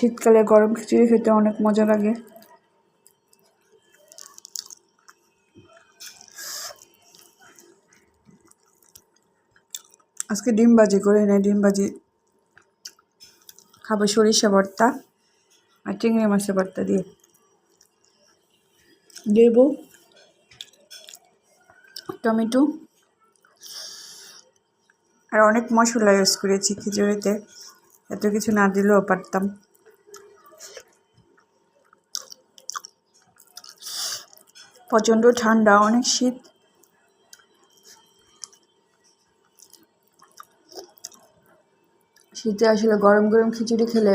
শীতকালে গরম খিচুড়ি খেতে অনেক মজা লাগে। আজকে ডিম ভাজি করে নেয় ডিম ভাজি খাব সরিষা ভর্তা আর চিংড়ি মাছের ভর্তা দিয়ে। লেবু, টমেটো আর অনেক মশলা ইউজ করেছি খিচুড়িতে। এত কিছু না দিলেও পারতাম। প্রচণ্ড ঠান্ডা, অনেক শীত। শীতে আসলে গরম গরম খিচুড়ি খেলে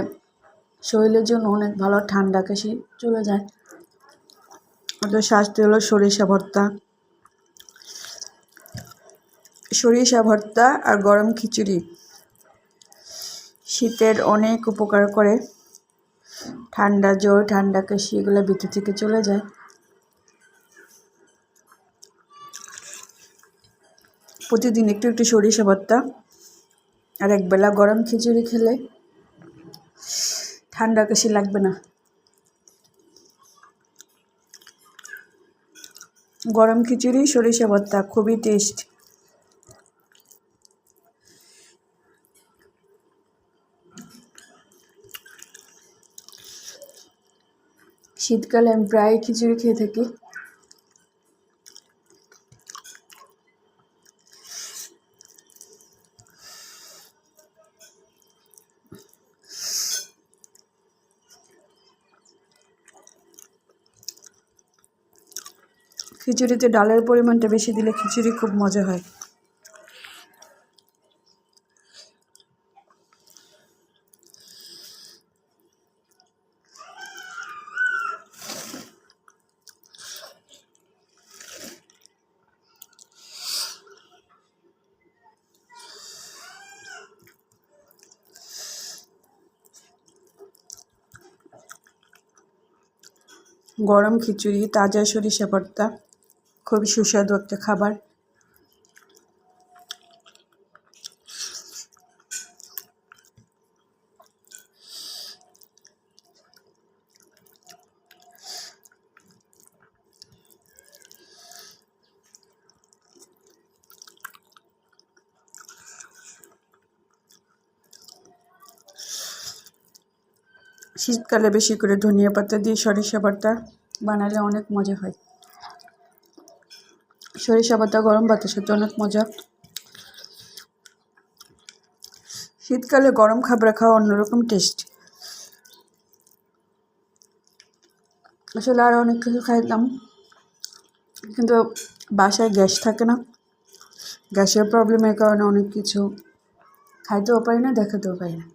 শরীরের জন্য অনেক ভালো, ঠান্ডা কাশি চলে যায়। ওদের স্বাস্থ্য হলো সরিষা ভর্তা। সরিষা ভর্তা আর গরম খিচুড়ি শীতের অনেক উপকার করে। ঠান্ডা জ্বর, ঠান্ডা কাশি এগুলো ভিতর থেকে চলে যায়। প্রতিদিন একটু একটু সরিষা ভর্তা আর একবেলা গরম খিচুড়ি খেলে ঠান্ডা কাশি লাগবে না। গরম খিচুড়ি, সরিষা ভর্তা খুবই টেস্ট শীতকালে আমি প্রায় খিচুড়ি খেয়ে থাকি। খিচুড়িতে ডালের পরিমাণটা বেশি দিলে খিচুড়ি খুব মজা হয়। গরম খিচুড়ি তাজা সরিষা ভর্তা। খুবই সুস্বাদু একটা খাবার। শীতকালে বেশি করে ধনিয়া পাতা দিয়ে সরিষা ভর্তা বানালে অনেক মজা হয়। সরিষা পাতা গরম ভাতের সাথে অনেক মজা। শীতকালে গরম খাবার খাওয়া অন্যরকম টেস্ট আসলে আরও অনেক কিছু খাইতাম কিন্তু বাসায় গ্যাস থাকে না। গ্যাসের প্রবলেমের কারণে অনেক কিছু খাইতেও পারি না, দেখাতেও পারি না।